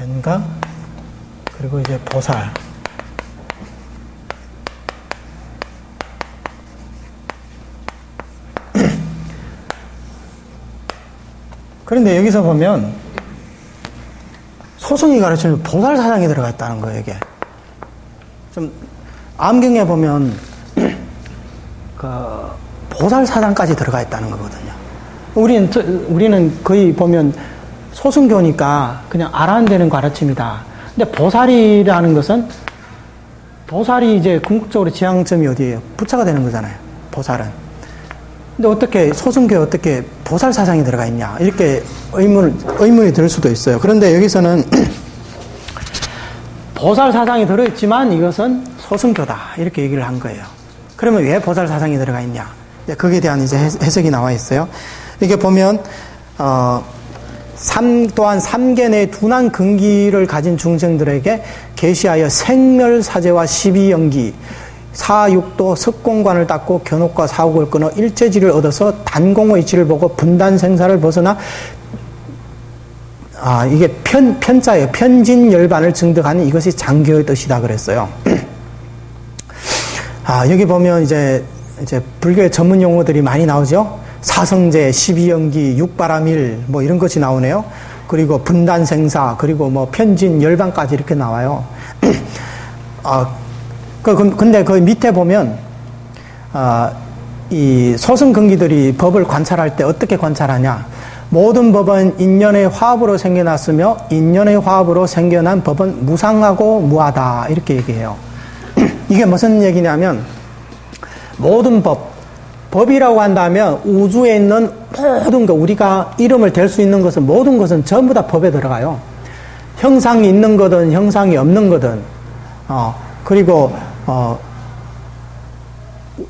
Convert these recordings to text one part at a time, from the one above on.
연가 그리고 이제 보살 그런데 여기서 보면 소승이 가르치는 보살 사상이 들어가 있다는 거예요, 이게. 좀 암경에 보면 그 보살 사상까지 들어가 있다는 거거든요. 우리는 우리는 거의 보면 소승교니까 그냥 알아야 되는 가르침이다. 근데 보살이라는 것은 보살이 이제 궁극적으로 지향점이 어디예요? 부처가 되는 거잖아요. 보살은. 근데 어떻게 소승교에 어떻게 보살 사상이 들어가 있냐 이렇게 의문 의문이 들 수도 있어요. 그런데 여기서는 보살 사상이 들어있지만 이것은 소승교다 이렇게 얘기를 한 거예요. 그러면 왜 보살 사상이 들어가 있냐? 거기에 대한 이제 해석이 나와 있어요. 이게 보면 어, 삼, 또한 삼계의 둔한 근기를 가진 중생들에게 계시하여 생멸사제와 십이연기 사육도 석공관을 닦고 견옥과 사옥을 끊어 일제지를 얻어서 단공의 이치를 보고 분단 생사를 벗어나 아 이게 편 편자예요. 편진 열반을 증득하는 이것이 장교의 뜻이다 그랬어요. 아 여기 보면 이제 이제 불교의 전문 용어들이 많이 나오죠. 사성제, 십이연기, 육바라밀 뭐 이런 것이 나오네요. 그리고 분단 생사, 그리고 뭐 편진 열반까지 이렇게 나와요. 아 그, 근데 그 밑에 보면, 아, 이 소승근기들이 법을 관찰할 때 어떻게 관찰하냐. 모든 법은 인연의 화합으로 생겨났으며 인연의 화합으로 생겨난 법은 무상하고 무하다. 이렇게 얘기해요. 이게 무슨 얘기냐면 모든 법, 법이라고 한다면 우주에 있는 모든 것, 우리가 이름을 댈 수 있는 것은 모든 것은 전부 다 법에 들어가요. 형상이 있는 거든 형상이 없는 거든, 어, 그리고 어,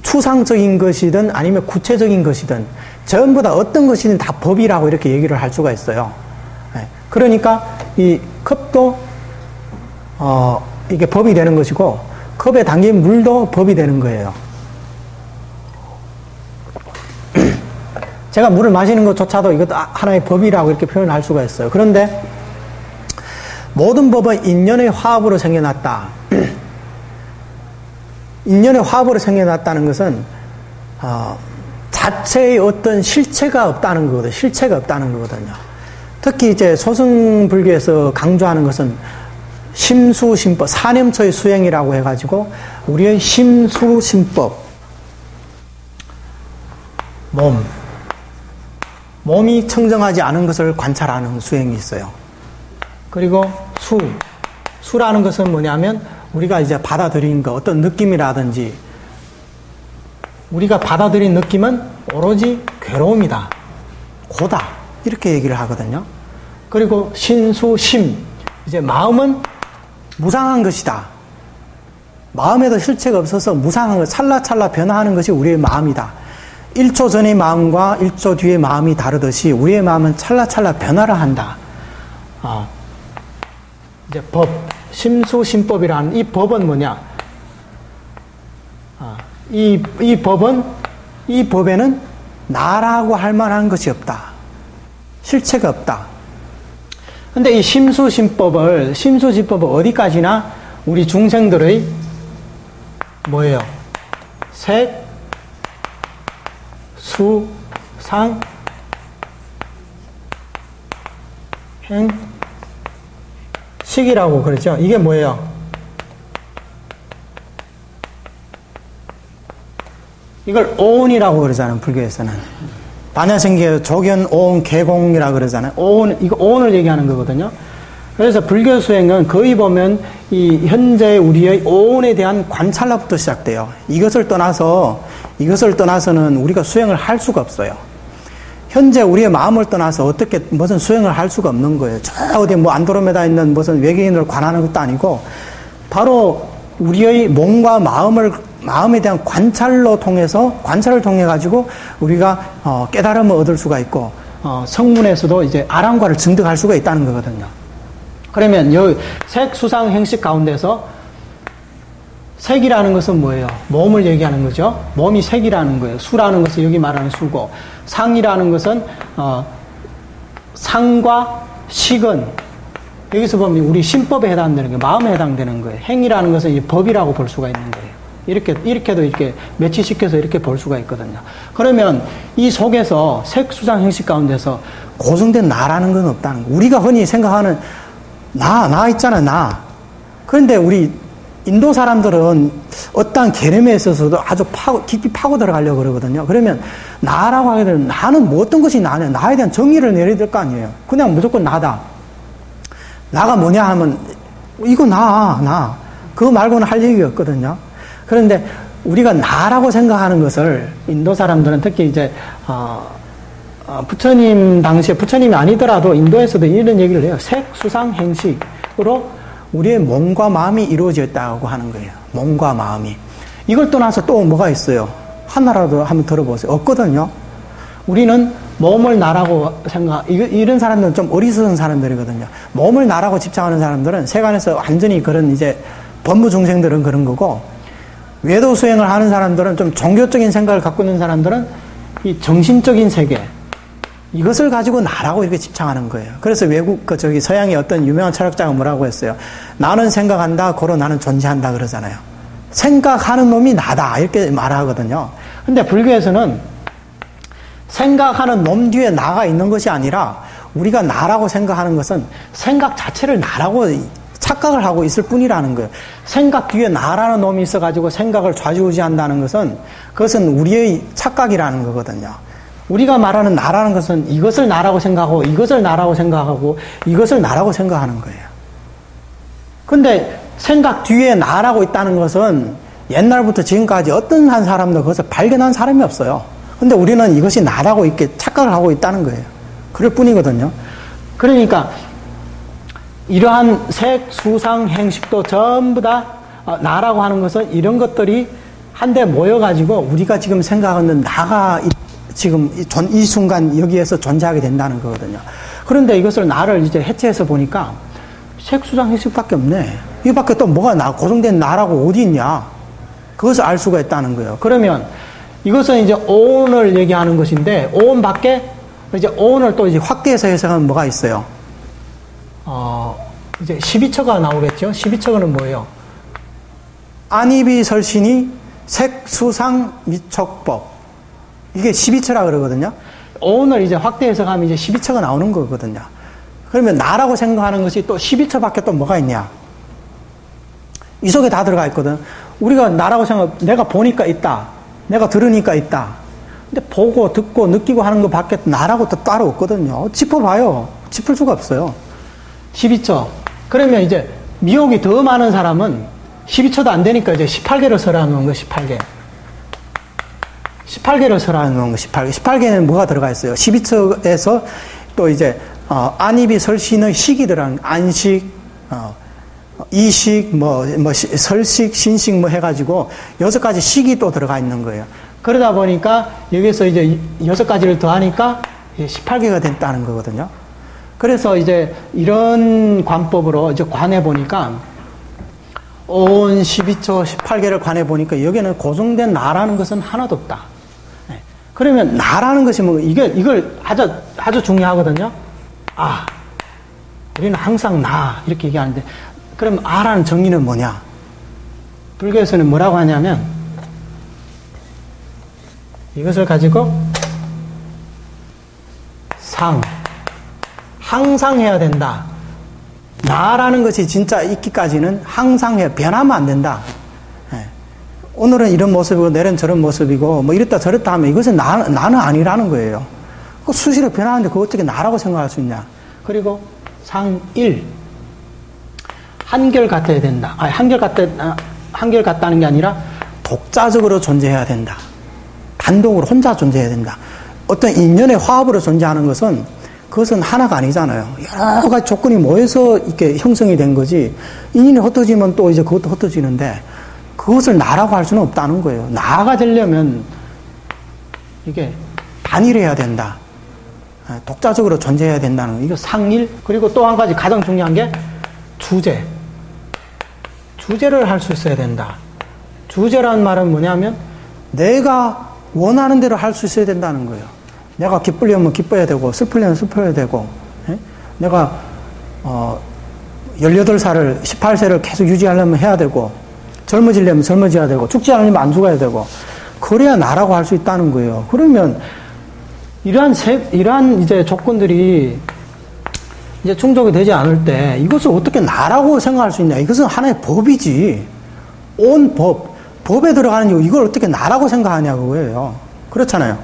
추상적인 것이든 아니면 구체적인 것이든 전부 다 어떤 것이든 다 법이라고 이렇게 얘기를 할 수가 있어요. 네. 그러니까 이 컵도 어, 이게 법이 되는 것이고 컵에 담긴 물도 법이 되는 거예요. 제가 물을 마시는 것조차도 이것도 하나의 법이라고 이렇게 표현할 수가 있어요. 그런데 모든 법은 인연의 화합으로 생겨났다. 인연의 화합으로 생겨났다는 것은 어, 자체의 어떤 실체가 없다는 거거든요. 실체가 없다는 거거든요. 특히 이제 소승불교에서 강조하는 것은 심수심법, 사념초의 수행이라고 해가지고 우리의 심수심법, 몸, 몸이 청정하지 않은 것을 관찰하는 수행이 있어요. 그리고 수, 수라는 것은 뭐냐면 우리가 이제 받아들인 거, 어떤 느낌이라든지, 우리가 받아들인 느낌은 오로지 괴로움이다. 고다. 이렇게 얘기를 하거든요. 그리고 신수 심. 이제 마음은 무상한 것이다. 마음에도 실체가 없어서 무상한 것, 찰나찰나 변화하는 것이 우리의 마음이다. 1초 전의 마음과 1초 뒤의 마음이 다르듯이 우리의 마음은 찰나찰나 변화를 한다. 어. 이제 법, 심수심법이라는 이 법은 뭐냐? 아, 이, 이 법은, 이 법에는 나라고 할 만한 것이 없다. 실체가 없다. 근데 이 심수심법을, 심수심법을 어디까지나 우리 중생들의 뭐예요? 색, 수, 상, 행, 식이라고 그러죠. 이게 뭐예요? 이걸 오온이라고 그러잖아요. 불교에서는. 반야생계 조견 오온 개공이라고 그러잖아요. 오온 이거 오온을 얘기하는 거거든요. 그래서 불교 수행은 거의 보면 이 현재 우리의 오온에 대한 관찰로부터 시작돼요. 이것을 떠나서 이것을 떠나서는 우리가 수행을 할 수가 없어요. 현재 우리의 마음을 떠나서 어떻게 무슨 수행을 할 수가 없는 거예요. 저 어디 뭐 안드로메다 있는 무슨 외계인을 관하는 것도 아니고 바로 우리의 몸과 마음을 마음에 대한 관찰로 통해서 관찰을 통해 가지고 우리가 어, 깨달음을 얻을 수가 있고 어, 성문에서도 이제 아랑과를 증득할 수가 있다는 거거든요. 그러면 여 색수상 행식 가운데서 색이라는 것은 뭐예요? 몸을 얘기하는 거죠. 몸이 색이라는 거예요. 수라는 것은 여기 말하는 수고, 상이라는 것은 어, 상과 식은 여기서 보면 우리 신법에 해당되는 게 마음에 해당되는 거예요. 행위라는 것은 이 법이라고 볼 수가 있는 거예요. 이렇게, 이렇게도 이렇게 매치시켜서 이렇게 볼 수가 있거든요. 그러면 이 속에서 색수상 형식 가운데서 고정된 나라는 건 없다는 거. 우리가 흔히 생각하는 나, 나 있잖아, 나. 그런데 우리 인도 사람들은 어떠한 개념에 있어서도 아주 파고, 깊이 파고 들어가려고 그러거든요. 그러면 나라고 하게 되면 나는 뭐 어떤 것이 나냐. 나에 대한 정의를 내려야 될 거 아니에요. 그냥 무조건 나다. 나가 뭐냐 하면 이거 나, 나. 그거 말고는 할 얘기가 없거든요. 그런데 우리가 나라고 생각하는 것을 인도 사람들은 특히 이제 어, 어, 부처님 당시에 부처님이 아니더라도 인도에서도 이런 얘기를 해요. 색, 수상, 행식으로 우리의 몸과 마음이 이루어졌다고 하는 거예요. 몸과 마음이. 이걸 떠나서 또 뭐가 있어요? 하나라도 한번 들어보세요. 없거든요. 우리는 몸을 나라고 생각, 이런 사람들은 좀 어리석은 사람들이거든요. 몸을 나라고 집착하는 사람들은 세간에서 완전히 그런 이제 법무 중생들은 그런 거고, 외도 수행을 하는 사람들은 좀 종교적인 생각을 갖고 있는 사람들은 이 정신적인 세계, 이것을 가지고 나라고 이렇게 집착하는 거예요. 그래서 외국, 그 저기 서양의 어떤 유명한 철학자가 뭐라고 했어요. 나는 생각한다, 고로 나는 존재한다 그러잖아요. 생각하는 놈이 나다, 이렇게 말하거든요. 근데 불교에서는 생각하는 놈 뒤에 나가 있는 것이 아니라 우리가 나라고 생각하는 것은 생각 자체를 나라고 착각을 하고 있을 뿐이라는 거예요. 생각 뒤에 나라는 놈이 있어가지고 생각을 좌지우지한다는 것은 그것은 우리의 착각이라는 거거든요. 우리가 말하는 나라는 것은 이것을 나라고 생각하고 이것을 나라고 생각하고 이것을 나라고 생각하는 거예요. 근데 생각 뒤에 나라고 있다는 것은 옛날부터 지금까지 어떤 한 사람도 그것을 발견한 사람이 없어요. 근데 우리는 이것이 나라고 이렇게 착각을 하고 있다는 거예요. 그럴 뿐이거든요. 그러니까 이러한 색, 수상, 행식도 전부 다 어, 나라고 하는 것은 이런 것들이 한데 모여가지고 우리가 지금 생각하는 나가 지금 이 순간 여기에서 존재하게 된다는 거거든요. 그런데 이것을 나를 이제 해체해서 보니까 색, 수상, 행식밖에 없네. 이 밖에 또 뭐가 나, 고정된 나라고 어디 있냐. 그것을 알 수가 있다는 거예요. 그러면 이것은 이제 오온을 얘기하는 것인데 오온 밖에 이제 오온을 또 이제 확대해서 해석하면 뭐가 있어요? 어, 이제 12처가 나오겠죠? 12처가는 뭐예요? 안입이 설신이 색수상 미촉법. 이게 12처라 그러거든요. 오온을 이제 확대 해석하면 이제 12처가 나오는 거거든요. 그러면 나라고 생각하는 것이 또 12처 밖에 또 뭐가 있냐? 이 속에 다 들어가 있거든. 우리가 나라고 생각, 내가 보니까 있다. 내가 들으니까 있다. 근데 보고 듣고 느끼고 하는 것 밖에 나라고 또 따로 없거든요. 짚어봐요. 짚을 수가 없어요. 12초. 그러면 이제 미혹이 더 많은 사람은 12초도 안 되니까 이제 18개를 설하는 거 18개. 18개를 설하는 거 18개. 18개는 뭐가 들어가 있어요? 12초에서 또 이제 어, 안입이 설신의 들어간 안식, 어, 이식, 뭐, 뭐, 설식, 신식 뭐 해가지고 여섯 가지 식이 또 들어가 있는 거예요. 그러다 보니까 여기서 이제 여섯 가지를 더하니까 18개가 됐다는 거거든요. 그래서 이제 이런 관법으로 이제 관해 보니까 온 12초 18개를 관해 보니까 여기는 고정된 나라는 것은 하나도 없다. 네. 그러면 나라는 것이 뭐 이게 이걸 아주 아주 중요하거든요. 아, 우리는 항상 나 이렇게 얘기하는데 그럼 아라는 정의는 뭐냐? 불교에서는 뭐라고 하냐면 이것을 가지고 상 항상 해야 된다. 나라는 것이 진짜 있기까지는 항상 해 변하면 안 된다. 예. 오늘은 이런 모습이고 내일은 저런 모습이고 뭐 이랬다 저랬다 하면 이것은 나, 나는 아니라는 거예요. 그 수시로 변하는데 그거 어떻게 나라고 생각할 수 있냐? 그리고 상일 한결 같아야 된다. 아니, 한결 같다, 아, 한결 같다는 게 아니라 독자적으로 존재해야 된다. 단독으로 혼자 존재해야 된다. 어떤 인연의 화합으로 존재하는 것은 그것은 하나가 아니잖아요. 여러 가지 조건이 모여서 이렇게 형성이 된 거지. 인연이 흩어지면 또 이제 그것도 흩어지는데 그것을 나라고 할 수는 없다는 거예요. 나가 되려면 이게 단일해야 된다. 아, 독자적으로 존재해야 된다는 거. 이거 상일. 그리고 또 한 가지 가장 중요한 게 주제. 주제를 할 수 있어야 된다. 주제란 말은 뭐냐면 내가 원하는 대로 할 수 있어야 된다는 거예요. 내가 기쁘려면 기뻐야 되고 슬프려면 슬퍼야 되고 에? 내가 어, 18살을, 18세를 계속 유지하려면 해야 되고, 젊어지려면 젊어져야 되고, 죽지 않으면 안 죽어야 되고, 그래야 나라고 할 수 있다는 거예요. 그러면, 이러한 세, 이러한 이제 조건들이 이제 충족이 되지 않을 때 이것을 어떻게 나라고 생각할 수 있냐. 이것은 하나의 법이지. 온 법. 법에 들어가는 이걸 어떻게 나라고 생각하냐, 그거예요. 그렇잖아요.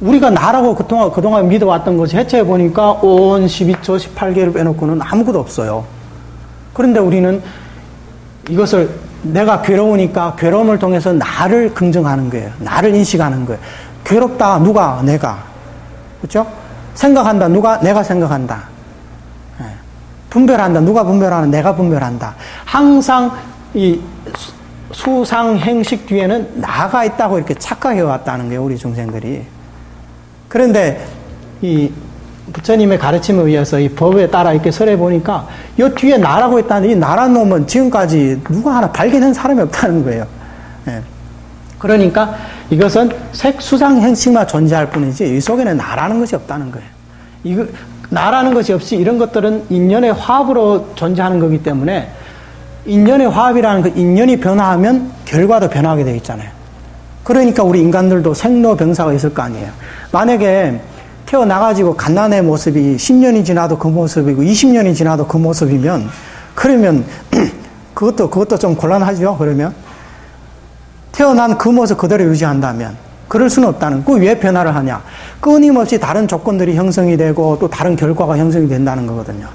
우리가 나라고 그동안, 그동안 믿어왔던 것이 해체해 보니까 온 12초, 18개를 빼놓고는 아무것도 없어요. 그런데 우리는 이것을 내가 괴로우니까 괴로움을 통해서 나를 긍정하는 거예요. 나를 인식하는 거예요. 괴롭다, 누가? 내가. 그렇죠? 생각한다, 누가? 내가 생각한다. 예. 분별한다, 누가 분별하는? 내가 분별한다. 항상 이 수상 행식 뒤에는 나가 있다고 이렇게 착각해 왔다는 거예요, 우리 중생들이. 그런데 이 부처님의 가르침에 의해서 이 법에 따라 이렇게 설해 보니까 이 뒤에 나라고 했다는 이 나라 놈은 지금까지 누가 하나 발견한 사람이 없다는 거예요. 예. 그러니까 이것은 색수상 행식만 존재할 뿐이지 이 속에는 나라는 것이 없다는 거예요. 이거 나라는 것이 없이 이런 것들은 인연의 화합으로 존재하는 거기 때문에 인연의 화합이라는 그 인연이 변화하면 결과도 변화하게 되어 있잖아요. 그러니까 우리 인간들도 생로병사가 있을 거 아니에요. 만약에 태어나가지고 갓난의 모습이 10년이 지나도 그 모습이고 20년이 지나도 그 모습이면 그러면 그것도 그것도 좀 곤란하죠. 그러면 태어난 그 모습 그대로 유지한다면 그럴 수는 없다는 그 왜 변화를 하냐 끊임없이 다른 조건들이 형성이 되고 또 다른 결과가 형성이 된다는 거거든요.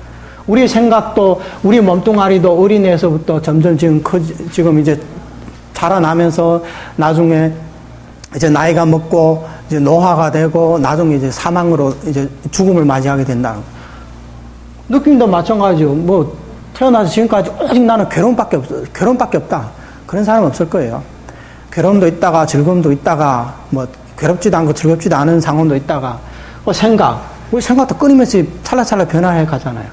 우리 생각도 우리 몸뚱아리도 어린애에서부터 점점 지금 커 지금 이제 자라나면서 나중에 이제 나이가 먹고 이제 노화가 되고 나중에 이제 사망으로 이제 죽음을 맞이하게 된다는 느낌도 마찬가지죠. 뭐 태어나서 지금까지 오직 나는 괴로움밖에 없어 괴로움밖에 없다. 그런 사람 없을 거예요. 괴로움도 있다가 즐거움도 있다가 뭐 괴롭지도 않고 즐겁지도 않은 상황도 있다가 뭐 생각 우리 생각도 끊임없이 찰나찰나 변화해 가잖아요.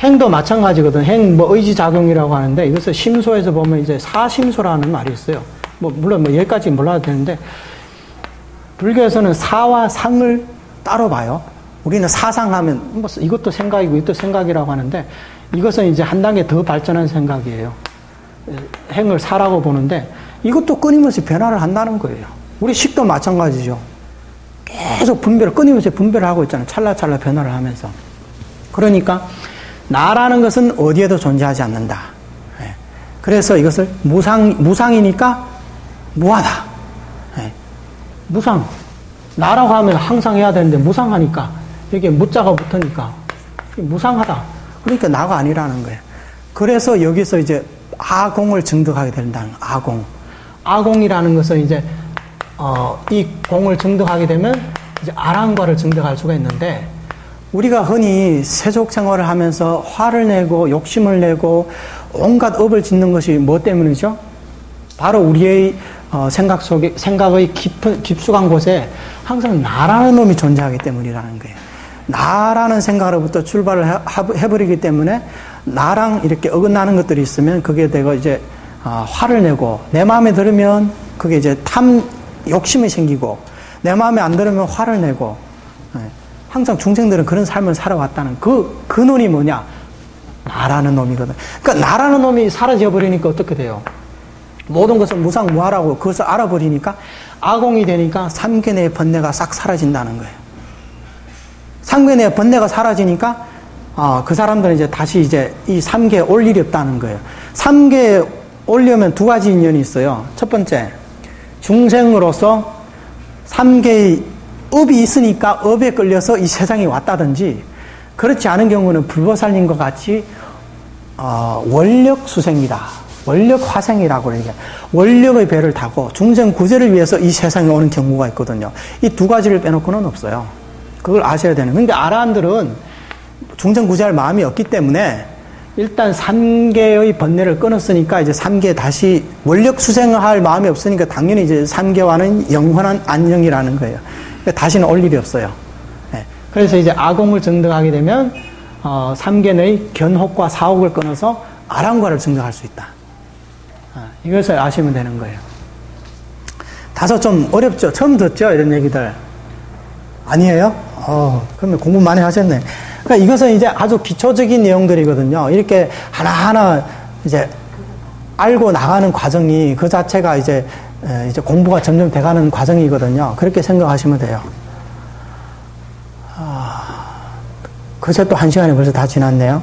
행도 마찬가지거든. 행, 뭐, 의지 작용이라고 하는데, 이것을 심소에서 보면 이제 사심소라는 말이 있어요. 뭐, 물론 뭐, 여기까지 몰라도 되는데, 불교에서는 사와 상을 따로 봐요. 우리는 사상하면, 뭐, 이것도 생각이고, 이것도 생각이라고 하는데, 이것은 이제 한 단계 더 발전한 생각이에요. 행을 사라고 보는데, 이것도 끊임없이 변화를 한다는 거예요. 우리 식도 마찬가지죠. 계속 분별을, 끊임없이 분별을 하고 있잖아요. 찰나찰나 변화를 하면서. 그러니까, 나라는 것은 어디에도 존재하지 않는다. 예. 그래서 이것을 무상, 무상이니까 무하다. 예. 무상. 나라고 하면 항상 해야 되는데 무상하니까 이게 무자가 붙으니까 무상하다. 그러니까 나가 아니라는 거예요. 그래서 여기서 이제 아공을 증득하게 된다는 아공. 아공이라는 것은 이제 어, 이 공을 증득하게 되면 이제 아랑과를 증득할 수가 있는데 우리가 흔히 세속 생활을 하면서 화를 내고 욕심을 내고 온갖 업을 짓는 것이 뭐 때문이죠? 바로 우리의 어, 생각 속에 생각의 깊은 깊숙한 곳에 항상 나라는 놈이 존재하기 때문이라는 거예요. 나라는 생각으로부터 출발을 해, 버리기 때문에 나랑 이렇게 어긋나는 것들이 있으면 그게 되고 이제 어, 화를 내고 내 마음에 들으면 그게 이제 탐 욕심이 생기고 내 마음에 안 들으면 화를 내고 네. 항상 중생들은 그런 삶을 살아왔다는 그 근원이 뭐냐? 나라는 놈이거든. 그러니까 나라는 놈이 사라져 버리니까 어떻게 돼요? 모든 것을 무상무하라고 그것을 알아버리니까 아공이 되니까 삼계내의 번뇌가 싹 사라진다는 거예요. 삼계내의 번뇌가 사라지니까 아, 그 사람들은 이제 다시 이제 이 삼계에 올 일이 없다는 거예요. 삼계에 올려면 두 가지 인연이 있어요. 첫 번째, 중생으로서 삼계의 업이 있으니까 업에 끌려서 이 세상에 왔다든지 그렇지 않은 경우는 불보살님과 같이 어, 원력 수생이다. 원력 화생이라고 그러니까 원력의 배를 타고 중생 구제를 위해서 이 세상에 오는 경우가 있거든요. 이 두 가지를 빼놓고는 없어요. 그걸 아셔야 되는. 근데 아라한들은 중생 구제할 마음이 없기 때문에 일단 3개의 번뇌를 끊었으니까 이제 3개 다시 원력 수생할 마음이 없으니까 당연히 이제 3개와는 영원한 안녕이라는 거예요. 그러니까 다시는 올 일이 없어요. 네. 그래서 이제 아공을 증득하게 되면 어, 3개의 견혹과 사옥을 끊어서 아랑과를 증득할 수 있다. 아, 이것을 아시면 되는 거예요. 다소 좀 어렵죠? 처음 듣죠? 이런 얘기들. 아니에요? 어, 그러면 공부 많이 하셨네. 그러니까 이것은 이제 아주 기초적인 내용들이거든요. 이렇게 하나하나 이제 알고 나가는 과정이 그 자체가 이제 이제 공부가 점점 돼가는 과정이거든요. 그렇게 생각하시면 돼요. 아, 그새 또 한 시간이 벌써 다 지났네요.